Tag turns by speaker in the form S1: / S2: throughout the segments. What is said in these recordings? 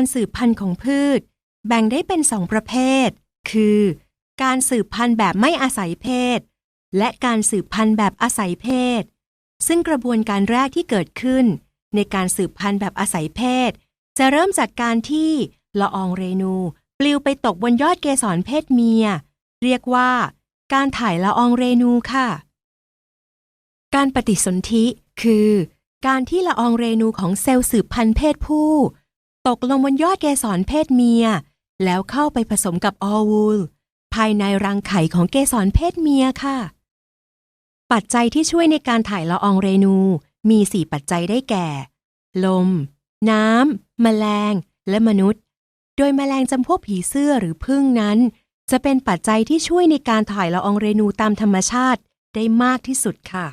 S1: การสืบพันธุ์ของพืช แบ่งได้เป็นสองประเภท คือ การสืบพันธุ์แบบไม่อาศัยเพศ และการสืบพันธุ์แบบอาศัยเพศ ซึ่งกระบวนการแรกที่เกิดขึ้น ในการสืบพันธุ์แบบอาศัยเพศ จะเริ่มจากการที่ละอองเรนูปลิวไปตกบนยอดเกสรเพศเมีย เรียกว่า การถ่ายละอองเรนูค่ะ การปฏิสนธิคือ การที่ละอองเรนูของเซลล์สืบพันธุ์เพศผู้ ตกลงบนยอดเกสรเพศเมีย แล้วเข้าไปผสมกับออวูล ภายในรังไข่ของเกสรเพศเมียค่ะ ปัจจัยที่ช่วยในการถ่ายละอองเรนูมี4ปัจจัยได้แก่ ลม น้ำแมลง และมนุษย์ โดยแมลงจำพวกผีเสื้อหรือผึ้งนั้น จะเป็นปัจจัยที่ช่วยในการถ่ายละอองเรนูตามธรรมชาติได้มากที่สุดค่ะ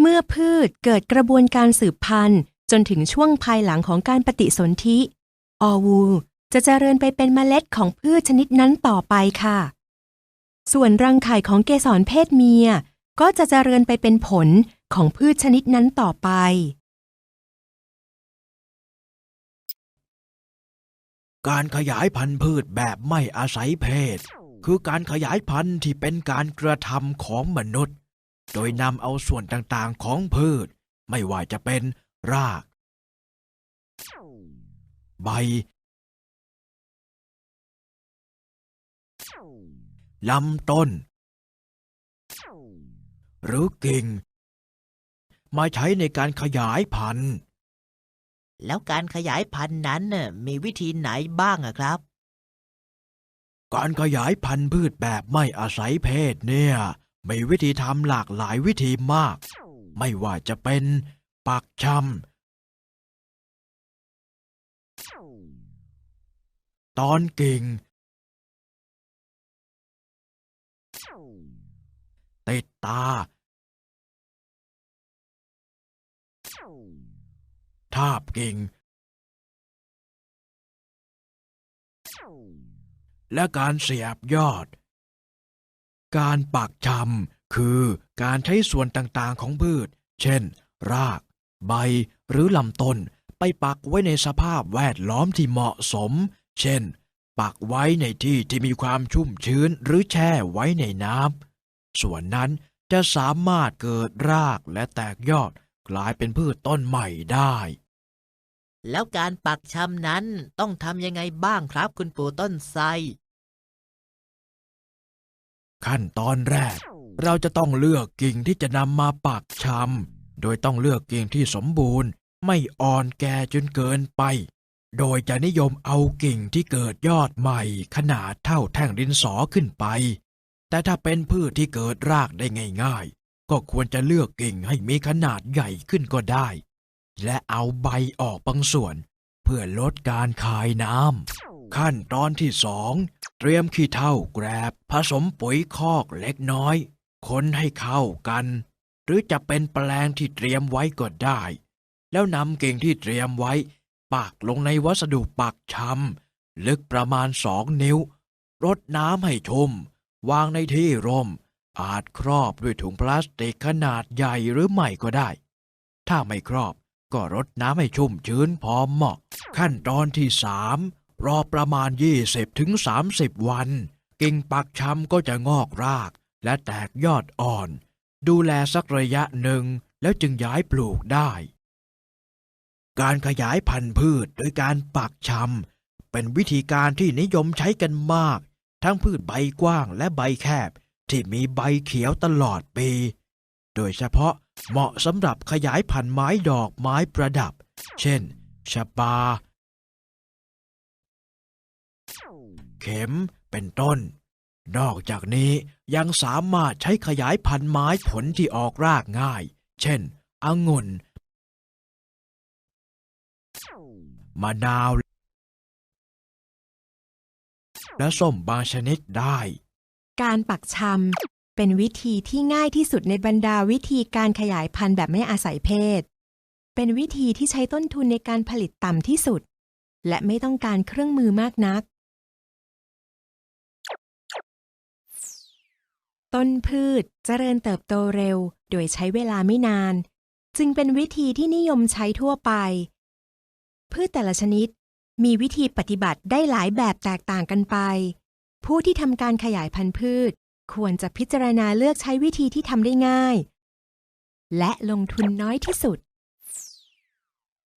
S1: เมื่อพืชเกิดกระบวนการสืบพันธุ์ จนถึงช่วงภายหลังของการปฏิสนธิออวูจะเจริญไปเป็นเมล็ดของพืชชนิดนั้นต่อไปค่ะ ส่วนรังไข่ของเกสรเพศเมีย ก็จะเจริญไปเป็นผลของพืชชนิดนั้นต่อไป
S2: การขยายพันธุ์พืชแบบไม่อาศัยเพศ คือการขยายพันธุ์ที่เป็นการกระทำของมนุษย์ โดยนำเอาส่วนต่างๆของพืช ไม่ว่าจะเป็น ราก ใบลำต้น หรือกิ่ง มาใช้ในการขยายพันธุ์
S3: แล้วการขยายพันธุ์นั้นน่ะมีวิธีไหนบ้างอะครับ
S2: การขยายพันธุ์พืชแบบไม่อาศัยเพศเนี่ย มีวิธีทำหลากหลายวิธีมาก ไม่ว่าจะเป็น ปักช้ำตอนกิ่ง ติดตา ทาบกิ่ง และการเสียบยอด การปักชำคือการใช้ส่วนต่างๆของพืช เช่น ราก ใบหรือลำต้นไปปักไว้ในสภาพแวดล้อมที่เหมาะสม เช่น ปักไว้ในที่ที่มีความชุ่มชื้นหรือแช่ไว้ในน้ำ ส่วนนั้นจะสามารถเกิดรากและแตกยอดกลายเป็นพืชต้นใหม่ได้
S3: แล้วการปักชำนั้นต้องทำยังไงบ้างครับคุณปู่ต้นไทร
S2: ขั้นตอนแรก เราจะต้องเลือกกิ่งที่จะนำมาปักชำ โดยต้องเลือกกิ่งที่สมบูรณ์ ไม่อ่อนแก่จนเกินไป โดยจะนิยมเอากิ่งที่เกิดยอดใหม่ขนาดเท่าแท่งดินสอขึ้นไป แต่ถ้าเป็นพืชที่เกิดรากได้ง่าย ๆ ก็ควรจะเลือกกิ่งให้มีขนาดใหญ่ขึ้นก็ได้ และเอาใบออกบางส่วน เพื่อลดการคายน้ำขั้นตอนที่สองเตรียมขี้เถ้าแกรบ ผสมปุ๋ยคอกเล็กน้อยคนให้เข้ากัน หรือจะเป็นแปลงที่เตรียมไว้ก็ได้ แล้วนำกิ่งที่เตรียมไว้ ปักลงในวัสดุปักชำลึกประมาณสองนิ้ว รดน้ำให้ชุ่ม วางในที่ร่ม อาจครอบด้วยถุงพลาสติกขนาดใหญ่หรือไม่ก็ได้ ถ้าไม่ครอบก็รดน้ำให้ชุ่มชื้นพอเหมาะ ขั้นตอนที่สามรอประมาณ 20ถึง30 วัน กิ่งปักชำก็จะงอกราก และแตกยอดอ่อน ดูแลสักระยะหนึ่งแล้วจึงย้ายปลูกได้ การขยายพันธุ์พืชโดยการปักชำเป็นวิธีการที่นิยมใช้กันมาก ทั้งพืชใบกว้างและใบแคบ ที่มีใบเขียวตลอดปี โดยเฉพาะเหมาะสำหรับขยายพันธุ์ไม้ดอกไม้ประดับ เช่นชะบา เข็มเป็นต้น นอกจากนี้ยังสามารถใช้ขยายพันธุ์ไม้ผลที่ออกรากง่าย เช่น องุ่น มะนาว และส้มบางชนิดได้
S1: การปักชำเป็นวิธีที่ง่ายที่สุดในบรรดาวิธีการขยายพันธุ์แบบไม่อาศัยเพศ เป็นวิธีที่ใช้ต้นทุนในการผลิตต่ำที่สุด และไม่ต้องการเครื่องมือมากนัก ต้นพืชเจริญเติบโตเร็ว โดยใช้เวลาไม่นาน จึงเป็นวิธีที่นิยมใช้ทั่วไป พืชแต่ละชนิดมีวิธีปฏิบัติได้หลายแบบแตกต่างกันไป ผู้ที่ทำการขยายพันธุ์พืช ควรจะพิจารณาเลือกใช้วิธีที่ทำได้ง่าย และลงทุนน้อยที่สุด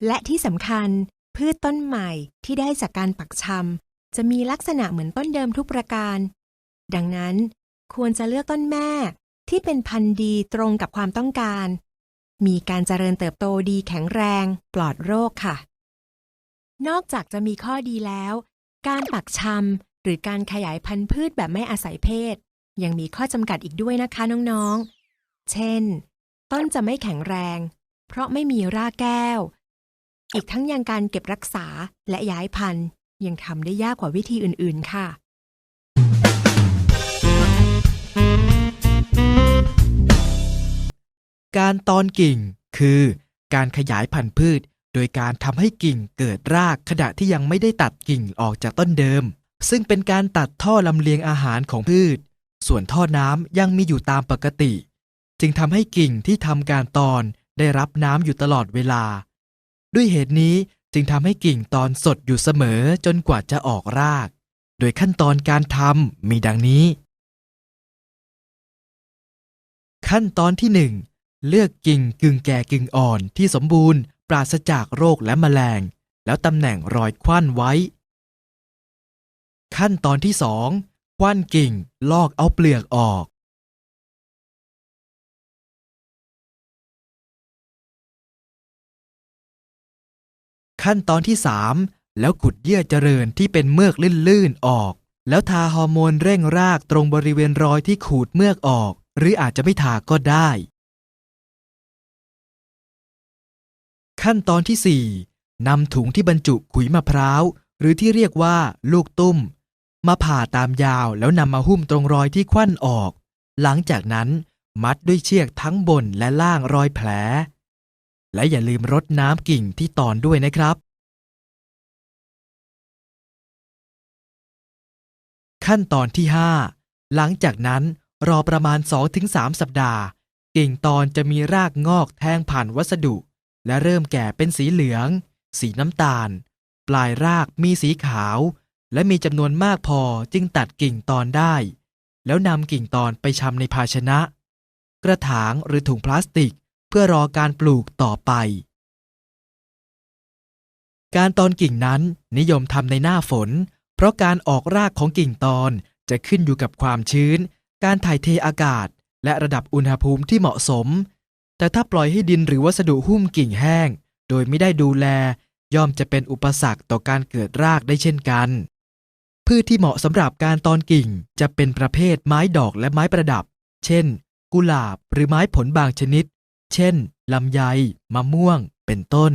S1: และที่สำคัญ พืชต้นใหม่ที่ได้จากการปักชำจะมีลักษณะเหมือนต้นเดิมทุกประการ ดังนั้น ควรจะเลือกต้นแม่ที่เป็นพันธุ์ดีตรงกับความต้องการ มีการเจริญเติบโตดีแข็งแรง ปลอดโรคค่ะ นอกจากจะมีข้อดีแล้ว การปักชำหรือการขยายพันธุ์พืชแบบไม่อาศัยเพศ ยังมีข้อจำกัดอีกด้วยนะคะน้องๆ เช่น ต้นจะไม่แข็งแรง เพราะไม่มีรากแก้ว อีกทั้งยังการเก็บรักษาและย้ายพันธุ์ยังทำได้ยากกว่าวิธีอื่นๆค่ะ
S4: การตอนกิ่ง คือการขยายพันธุ์พืช โดยการทำให้กิ่งเกิดรากขณะที่ยังไม่ได้ตัดกิ่งออกจากต้นเดิม ซึ่งเป็นการตัดท่อลำเลียงอาหารของพืช ส่วนท่อน้ำยังมีอยู่ตามปกติ จึงทำให้กิ่งที่ทำการตอนได้รับน้ำอยู่ตลอดเวลา ด้วยเหตุนี้จึงทำให้กิ่งตอนสดอยู่เสมอจนกว่าจะออกราก โดยขั้นตอนการทำมีดังนี้ ขั้นตอนที่หนึ่ง เลือกกิ่งกึ่งแก่กึ่งอ่อนที่สมบูรณ์ ปราศจากโรคและแมลง แล้วตำแหน่งรอยควันไว้ ขั้นตอนที่สองควันกิ่ง ลอกเอาเปลือกออก ขั้นตอนที่สามแล้วขุดเยื่อเจริญที่เป็นเมือกลื่นๆออก แล้วทาฮอร์โมนเร่งรากตรงบริเวณรอยที่ขูดเมือกออก หรืออาจจะไม่ทาก็ได้ ขั้นตอนที่ 4 นำถุงที่บรรจุขุยมะพร้าว หรือที่เรียกว่าลูกตุ้ม มาผ่าตามยาวแล้วนำมาหุ้มตรงรอยที่ควันออก หลังจากนั้นมัดด้วยเชือกทั้งบนและล่างรอยแผล และอย่าลืมรดน้ำกิ่งที่ตอนด้วยนะครับ ขั้นตอนที่ 5 หลังจากนั้นรอประมาณ 2-3 สัปดาห์ กิ่งตอนจะมีรากงอกแทงผ่านวัสดุ และเริ่มแก่เป็นสีเหลือง สีน้ำตาล ปลายรากมีสีขาว และมีจำนวนมากพอจึงตัดกิ่งตอนได้ แล้วนำกิ่งตอนไปชำในภาชนะ กระถางหรือถุงพลาสติกเพื่อรอการปลูกต่อไป การตอนกิ่งนั้นนิยมทำในหน้าฝน เพราะการออกรากของกิ่งตอนจะขึ้นอยู่กับความชื้น การถ่ายเทอากาศ และระดับอุณหภูมิที่เหมาะสม แต่ถ้าปล่อยให้ดินหรือวัสดุหุ้มกิ่งแห้ง โดยไม่ได้ดูแล ย่อมจะเป็นอุปสรรคต่อการเกิดรากได้เช่นกัน พืชที่เหมาะสำหรับการตอนกิ่งจะเป็นประเภทไม้ดอกและไม้ประดับ เช่น กุหลาบหรือไม้ผลบางชนิด เช่นลำไย มะม่วง เป็นต้น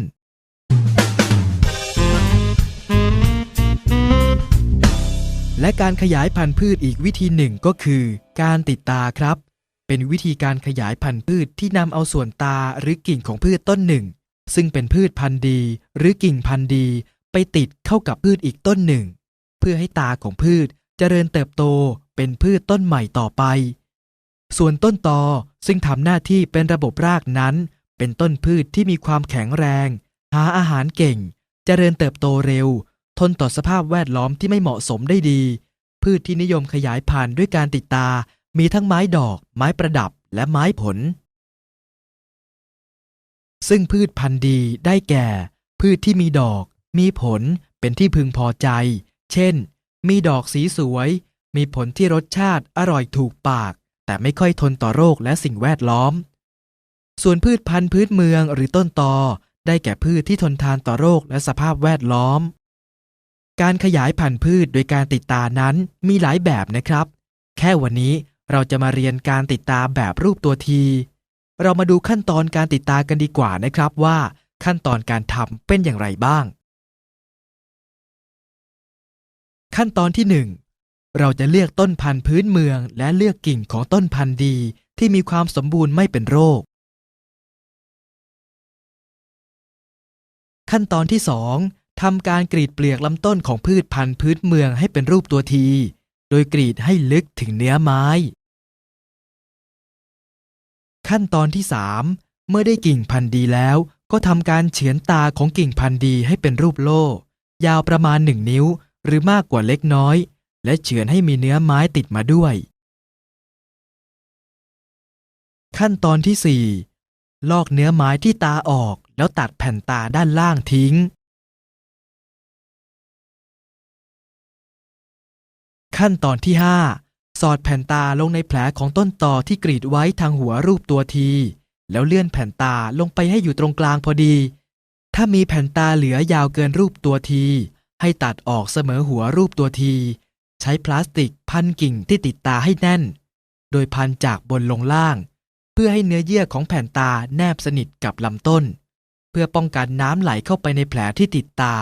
S4: และการขยายพันธุ์พืชอีกวิธีหนึ่งก็คือ การติดตาครับ เป็นวิธีการขยายพันธุ์พืชที่นำเอาส่วนตาหรือกิ่งของพืชต้นหนึ่ง ซึ่งเป็นพืชพันธุ์ดี หรือกิ่งพันธุ์ดี ไปติดเข้ากับพืชอีกต้นหนึ่ง เพื่อให้ตาของพืชเจริญเติบโตเป็นพืชต้นใหม่ต่อไป ส่วนต้นตอซึ่งทำหน้าที่เป็นระบบรากนั้น เป็นต้นพืชที่มีความแข็งแรง หาอาหารเก่งเจริญเติบโตเร็ว ทนต่อสภาพแวดล้อมที่ไม่เหมาะสมได้ดี พืชที่นิยมขยายพันธุ์ด้วยการติดตา มีทั้งไม้ดอก ไม้ประดับและไม้ผล ซึ่งพืชพันธุ์ดีได้แก่ พืชที่มีดอก มีผลเป็นที่พึงพอใจ เช่น มีดอกสีสวย มีผลที่รสชาติอร่อยถูกปาก แต่ไม่ค่อยทนต่อโรคและสิ่งแวดล้อม ส่วนพืชพันธุ์พื้นเมืองหรือต้นตอ ได้แก่พืชที่ทนทานต่อโรคและสภาพแวดล้อม การขยายพันธุ์พืชโดยการติดตานั้นมีหลายแบบนะครับ แค่วันนี้ เราจะมาเรียนการติดตาแบบรูปตัวที เรามาดูขั้นตอนการติดตากันดีกว่านะครับว่า ขั้นตอนการทำเป็นอย่างไรบ้าง ขั้นตอนที่ 1 เราจะเลือกต้นพันธุ์พื้นเมือง และเลือกกิ่งของต้นพันธุ์ดี ที่มีความสมบูรณ์ไม่เป็นโรค ขั้นตอนที่ 2ทำการกรีดเปลือกลำต้นของพืชพันธุ์พื้นเมืองให้เป็นรูปตัวทีโดยกรีดให้ลึกถึงเนื้อไม้ ขั้นตอนที่ 3 เมื่อได้กิ่งพันธุ์ดีแล้ว ก็ทำการเฉือนตาของกิ่งพันธุ์ดีให้เป็นรูปโล่ ยาวประมาณหนึ่งนิ้ว หรือมากกว่าเล็กน้อย และเฉือนให้มีเนื้อไม้ติดมาด้วย ขั้นตอนที่ 4 ลอกเนื้อไม้ที่ตาออกแล้วตัดแผ่นตาด้านล่างทิ้ง ขั้นตอนที่ 5 สอดแผ่นตาลงในแผลของต้นตอที่กรีดไว้ทางหัวรูปตัวที แล้วเลื่อนแผ่นตาลงไปให้อยู่ตรงกลางพอดี ถ้ามีแผ่นตาเหลือยาวเกินรูปตัวที ให้ตัดออกเสมอหัวรูปตัวที ใช้พลาสติกพันกิ่งที่ติดตาให้แน่น โดยพันจากบนลงล่าง เพื่อให้เนื้อเยื่อของแผ่นตาแนบสนิทกับลำต้น เพื่อป้องกันน้ำไหลเข้าไปในแผลที่ติดตา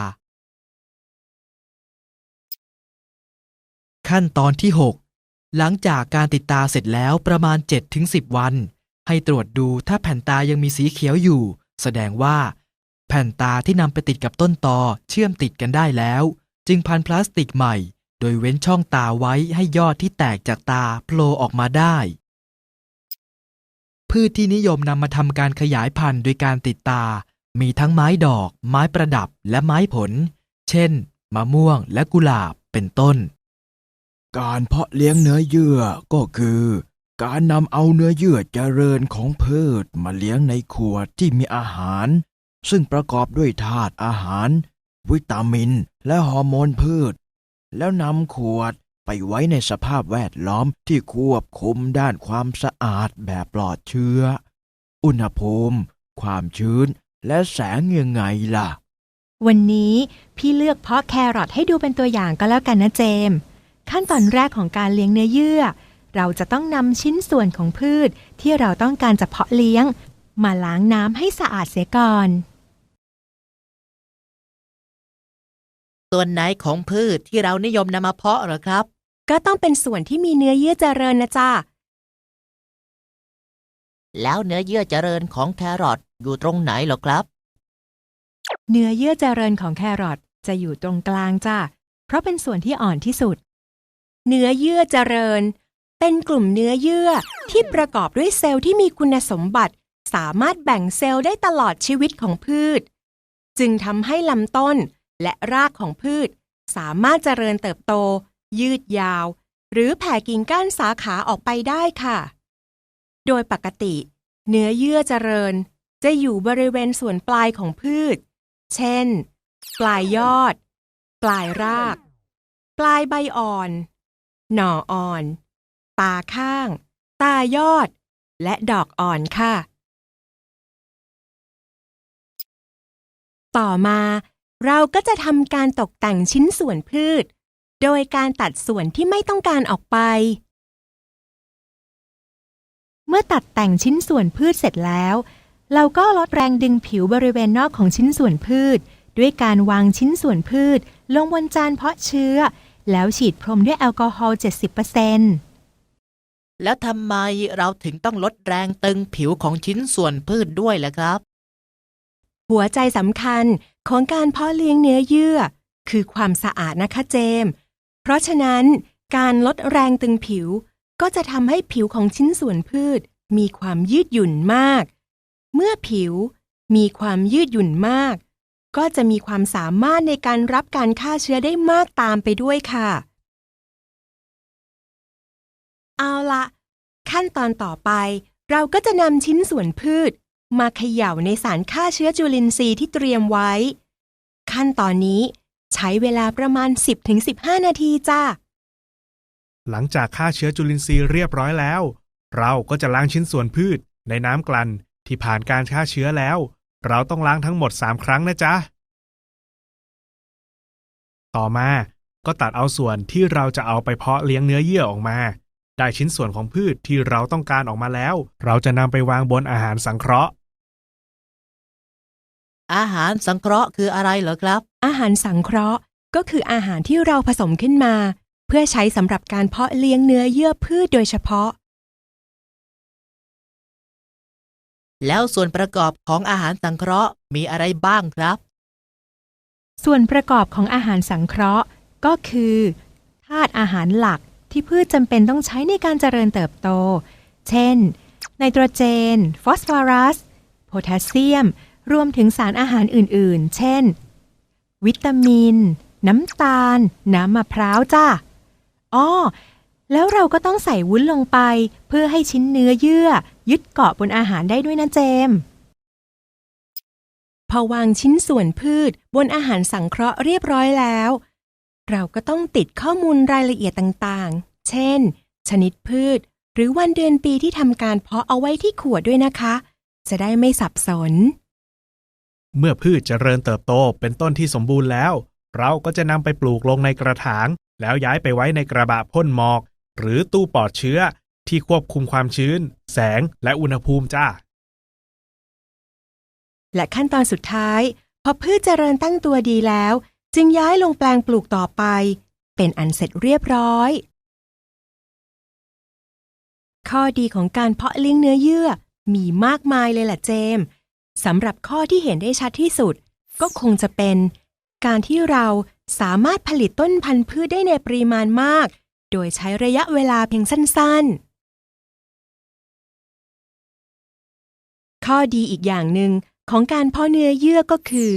S4: ขั้นตอนที่ 6 หลังจากการติดตาเสร็จแล้วประมาณ 7-10 วัน ให้ตรวจดูถ้าแผ่นตายังมีสีเขียวอยู่ แสดงว่า แผ่นตาที่นำไปติดกับต้นตอเชื่อมติดกันได้แล้ว จึงพันพลาสติกใหม่ โดยเว้นช่องตาไว้ให้ยอดที่แตกจากตาโผล่ออกมาได้ พืชที่นิยมนำมาทำการขยายพันธุ์โดยการติดตา มีทั้งไม้ดอก ไม้ประดับและไม้ผล เช่น มะม่วงและกุหลาบเป็นต้น
S2: การเพาะเลี้ยงเนื้อเยื่อก็คือ การนำเอาเนื้อเยื่อเจริญของพืชมาเลี้ยงในขวดที่มีอาหาร ซึ่งประกอบด้วยธาตุอาหาร วิตามิน และฮอร์โมนพืช แล้วนำขวดไปไว้ในสภาพแวดล้อมที่ควบคุมด้านความสะอาดแบบปลอดเชื้อ อุณหภูมิ ความชื้น และแสงยังไงล่ะ
S1: วันนี้พี่เลือกเพาะแครอทให้ดูเป็นตัวอย่างก็แล้วกันนะเจมส์ ขั้นตอนแรกของการเลี้ยงเนื้อเยื่อ เราจะต้องนำชิ้นส่วนของพืชที่เราต้องการจะเพาะเลี้ยง มาล้างน้ำให้สะอาดเสียก่อน
S3: ส่วนไหนของพืชที่เรานิยมนำมาเพาะเหรอครับ
S1: ก็ต้องเป็นส่วนที่มีเนื้อเยื่อเจริญนะจ๊ะ
S3: แล้วเนื้อเยื่อเจริญของแครอทอยู่ตรงไหนเหรอครับ
S1: เนื้อเยื่อเจริญของแครอทจะอยู่ตรงกลางจ้ะเพราะเป็นส่วนที่อ่อนที่สุด เนื้อเยื่อเจริญ เป็นกลุ่มเนื้อเยื่อที่ประกอบด้วยเซลล์ที่มีคุณสมบัติ สามารถแบ่งเซลล์ได้ตลอดชีวิตของพืช จึงทำให้ลำต้นและรากของพืช สามารถเจริญเติบโต ยืดยาว หรือแผ่กิ่งก้านสาขาออกไปได้ค่ะ โดยปกติ เนื้อเยื่อเจริญ จะอยู่บริเวณส่วนปลายของพืช เช่น ปลายยอด ปลายราก ปลายใบอ่อน หน่ออ่อน ตาข้าง ตายอด และดอกอ่อนค่ะ ต่อมาเราก็จะทำการตกแต่งชิ้นส่วนพืช โดยการตัดส่วนที่ไม่ต้องการออกไป เมื่อตัดแต่งชิ้นส่วนพืชเสร็จแล้ว เราก็ลดแรงดึงผิวบริเวณนอกของชิ้นส่วนพืช ด้วยการวางชิ้นส่วนพืช ลงบนจานเพาะเชื้อ แล้วฉีดพรมด้วยแอลกอฮอล์70%
S3: แล้วทำไมเราถึงต้องลดแรงตึงผิวของชิ้นส่วนพืชด้วยล่ะครับ
S1: หัวใจสำคัญของการเพาะเลี้ยงเนื้อเยื่อ คือความสะอาดนะคะเจมส์เพราะฉะนั้นการลดแรงตึงผิวก็จะทำให้ผิวของชิ้นส่วนพืช มีความยืดหยุ่นมาก เมื่อผิวมีความยืดหยุ่นมาก ก็จะมีความสามารถในการรับการฆ่าเชื้อได้มากตามไปด้วยค่ะ เอาละขั้นตอนต่อไป เราก็จะนำชิ้นส่วนพืช มาเขย่าในสารฆ่าเชื้อจุลินทรีย์ที่เตรียมไว้ ขั้นตอนนี้ใช้เวลาประมาณ 10-15 นาทีจ้า
S5: หลังจากฆ่าเชื้อจุลินทรีย์เรียบร้อยแล้ว เราก็จะล้างชิ้นส่วนพืชในน้ำกลั่นที่ผ่านการฆ่าเชื้อแล้ว เราต้องล้างทั้งหมด 3 ครั้งนะจ๊ะ ต่อมาก็ตัดเอาส่วนที่เราจะเอาไปเพาะเลี้ยงเนื้อเยื่อออกมา ได้ชิ้นส่วนของพืชที่เราต้องการออกมาแล้ว เราจะนำไปวางบนอาหารสังเคราะห์
S3: อาหารสังเคราะห์คืออะไรเหรอครับ
S1: อาหารสังเคราะห์ก็คืออาหารที่เราผสมขึ้นมา เพื่อใช้สำหรับการเพาะเลี้ยงเนื้อเยื่อพืชโดยเฉพาะ
S3: แล้วส่วนประกอบของอาหารสังเคราะห์มีอะไรบ้างครับ
S1: ส่วนประกอบของอาหารสังเคราะห์ก็คือธาตุอาหารหลักที่พืชจำเป็นต้องใช้ในการเจริญเติบโต เช่น ไนโตรเจน ฟอสฟอรัส โพแทสเซียม รวมถึงสารอาหารอื่น ๆ เช่น วิตามิน น้ำตาล น้ำมะพร้าวจ้า อ้อ แล้วเราก็ต้องใส่วุ้นลงไป เพื่อให้ชิ้นเนื้อเยื่อ ยึดเกาะบนอาหารได้ด้วยนะเจม พอวางชิ้นส่วนพืชบนอาหารสังเคราะห์เรียบร้อยแล้ว เราก็ต้องติดข้อมูลรายละเอียดต่างๆ เช่น ชนิดพืช หรือวันเดือนปีที่ทำการเพาะเอาไว้ที่ขวดด้วยนะคะ จะได้ไม่สับสน
S5: เมื่อพืชเจริญเติบโตเป็นต้นที่สมบูรณ์แล้ว เราก็จะนำไปปลูกลงในกระถาง แล้วย้ายไปไว้ในกระบะพ่นหมอก หรือตู้ปลอดเชื้อที่ควบคุมความชื้น แสงและอุณหภูมิจ้า
S1: และขั้นตอนสุดท้าย พอพืชเจริญตั้งตัวดีแล้ว จึงย้ายลงแปลงปลูกต่อไป เป็นอันเสร็จเรียบร้อย ข้อดีของการเพาะเลี้ยงเนื้อเยื่อมีมากมายเลยแหละเจมส์สำหรับข้อที่เห็นได้ชัดที่สุด ก็คงจะเป็น การที่เราสามารถผลิตต้นพันธุ์พืชได้ในปริมาณมาก โดยใช้ระยะเวลาเพียงสั้น ๆ ข้อดีอีกอย่างหนึ่งของการเพาะเนื้อเยื่อก็คือ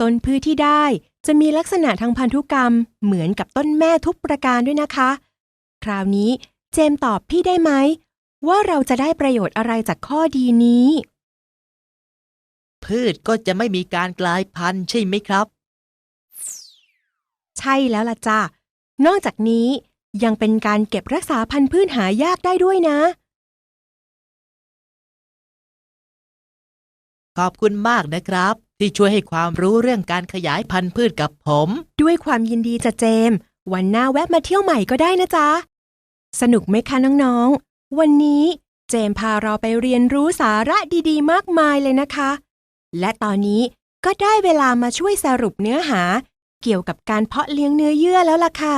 S1: ต้นพืชที่ได้จะมีลักษณะทางพันธุกรรมเหมือนกับต้นแม่ทุกประการด้วยนะคะ คราวนี้เจมส์ตอบพี่ได้ไหม ว่าเราจะได้ประโยชน์อะไรจากข้อดีนี้
S3: พืชก็จะไม่มีการกลายพันธุ์ใช่ไหมครับ
S1: ใช่แล้วล่ะจ้ะนอกจากนี้ ยังเป็นการเก็บรักษาพันธุ์พืชหายากได้ด้วยนะ
S3: ขอบคุณมากนะครับ ที่ช่วยให้ความรู้เรื่องการขยายพันธุ์พืชกับผม
S1: ด้วยความยินดีจะเจมส์วันหน้าแวะมาเที่ยวใหม่ก็ได้นะจ๊ะ สนุกไหมคะน้องๆ วันนี้เจมส์พาเราไปเรียนรู้สาระดีๆ มากมายเลยนะคะ และตอนนี้ก็ได้เวลามาช่วยสรุปเนื้อหา เกี่ยวกับการเพาะเลี้ยงเนื้อเยื่อแล้วล่ะค่ะ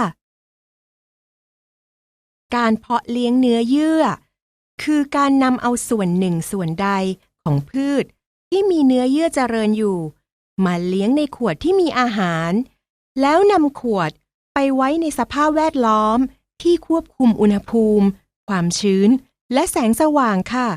S1: การเพาะเลี้ยงเนื้อเยื่อ คือการนำเอาส่วนหนึ่งส่วนใดของพืชที่มีเนื้อเยื่อเจริญอยู่ มาเลี้ยงในขวดที่มีอาหาร แล้วนำขวดไปไว้ในสภาพแวดล้อมที่ควบคุมอุณหภูมิ ความชื้น และแสงสว่างค่ะ